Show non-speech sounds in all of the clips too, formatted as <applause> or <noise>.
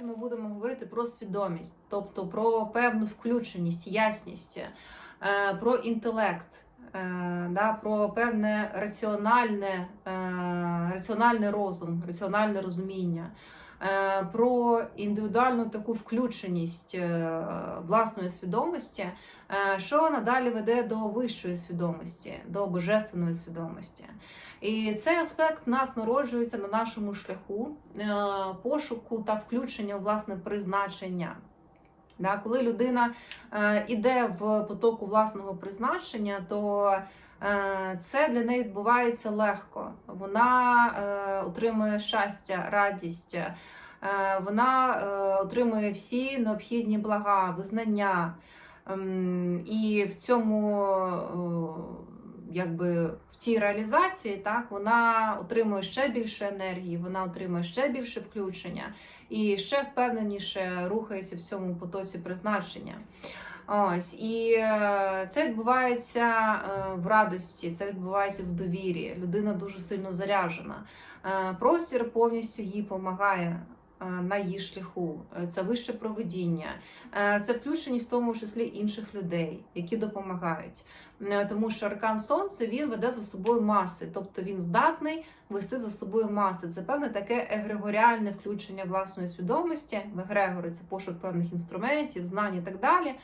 наразі ми будемо говорити про свідомість, тобто про певну включеність, ясність, е, про інтелект, е, да, про певне раціональне, е, раціональний розум, раціональне розуміння. Е, Про індивідуальну таку включеність е, власної свідомості, е, що надалі веде до вищої свідомості, до божественної свідомості. І цей аспект в нас народжується на нашому шляху пошуку та включення у власне призначення. Коли людина іде в потоку власного призначення, то це для неї відбувається легко. Вона е, отримує щастя, радість, е, вона е, отримує всі необхідні блага, визнання. Ем, і в цьому е, якби в цій реалізації так вона отримує ще більше енергії, вона отримує ще більше включення і ще впевненіше рухається в цьому потоці призначення. Ось і е, це відбувається е, в радості, це відбувається в довірі. Людина дуже сильно заряжена. Е, Простір повністю їй допомагає на її шляху. Це вище проведіння, це включені в тому числі інших людей, які допомагають. Тому що аркан сонце він веде за собою маси, тобто він здатний вести за собою маси. Це певне таке егрегоріальне включення власної свідомості. В егрегори це пошук певних інструментів, знань і так далі.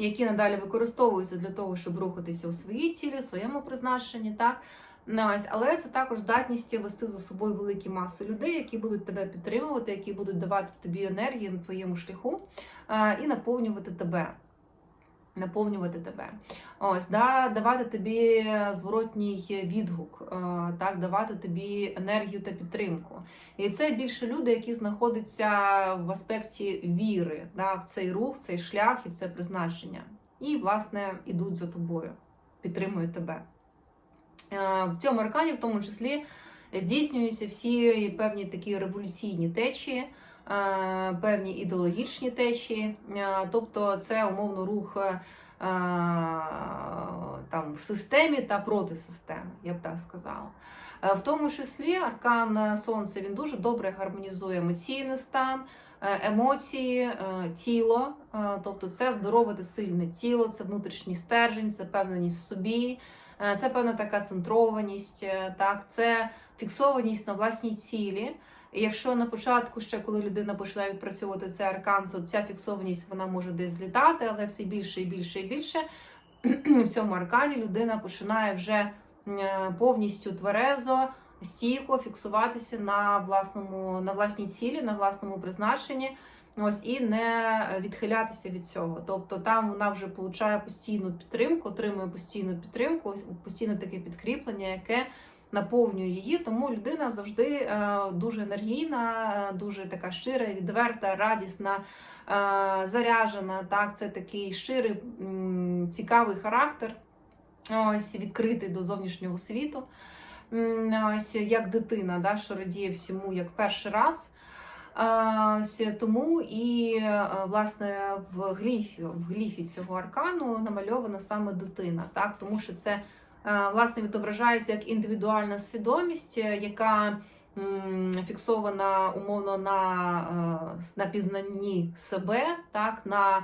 Які надалі використовуються для того, щоб рухатися у своїй цілі, у своєму призначенні, так Ну, але це також здатність вести за собою великі маси людей, які будуть тебе підтримувати, які будуть давати тобі енергію на твоєму шляху і наповнювати тебе. Наповнювати тебе, ось да, давати тобі зворотній відгук, е, так давати тобі енергію та підтримку. І це більше люди, які знаходяться в аспекті віри, да, в цей рух, цей шлях і в це призначення. І, власне, ідуть за тобою, підтримують тебе. Е, В цьому аркані, в тому числі, здійснюються всі певні такі революційні течії, певні ідеологічні течії, Е, тобто це умовно рух е, там, в системі та проти системи, я б так сказала. Е, В тому числі аркан Сонця він дуже добре гармонізує емоційний стан, е, емоції, е, тіло, Е, тобто це здорове та сильне тіло, це внутрішній стержень, це певненість в собі. Е, Це певна така центрованість, е, так, це фіксованість на власній цілі. Якщо на початку, ще коли людина починає відпрацьовувати цей аркан, то ця фіксованість вона може десь злітати, але все більше і більше і більше <clears throat> в цьому аркані людина починає вже е, повністю тверезо, стійко фіксуватися на власному, на власній цілі, на власному призначенні. Ось і не відхилятися від цього. Тобто там вона вже получає постійну підтримку, отримує постійну підтримку, постійне таке підкріплення, яке наповнює її. Тому людина завжди е, дуже енергійна, е, дуже така щира, відверта, радісна, е, заряжена. Так, це такий щирий, цікавий характер, ось відкритий до зовнішнього світу. Ось як дитина, да, що радіє всьому як перший раз. Ось тому і власне в гліфі, в гліфі цього аркану намальована саме дитина, так тому що це власне відображається як індивідуальна свідомість, е, яка фіксована умовно на, е, на пізнанні себе, так на е,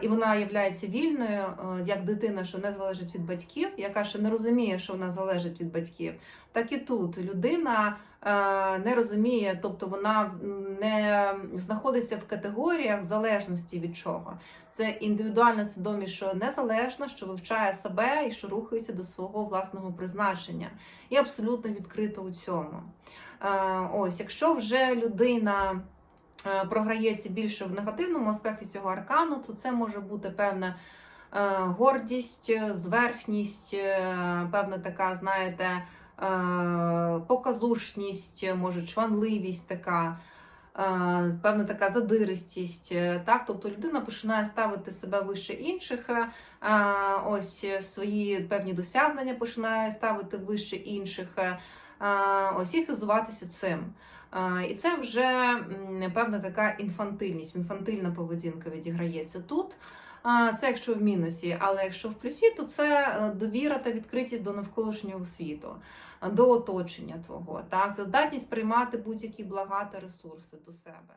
і вона є вільною, е, як дитина, що не залежить від батьків, яка ще не розуміє, що вона залежить від батьків. Так і тут людина е, не розуміє, тобто вона не знаходиться в категоріях залежності від чого. Це індивідуальна свідомість, що незалежна, що вивчає себе і що рухається до свого власного призначення, і абсолютно відкрита у цьому. Е, Ось, якщо вже людина програється більше в негативному аспекті цього аркану, то це може бути певна. е, Гордість, зверхність, е, певна така, знаєте, е, показушність, може, чванливість така, е, певна така задиристість. е, Так? Тобто людина починає ставити себе вище інших, е, ось свої певні досягнення починає ставити вище інших, е, ось і хизуватися цим. Е, І це вже певна така інфантильність, інфантильна поведінка відіграється тут. Це якщо в мінусі, але якщо в плюсі, то це е, довіра та відкритість до навколишнього світу, е, до оточення твого. Так? Це здатність приймати будь-які блага та ресурси до себе.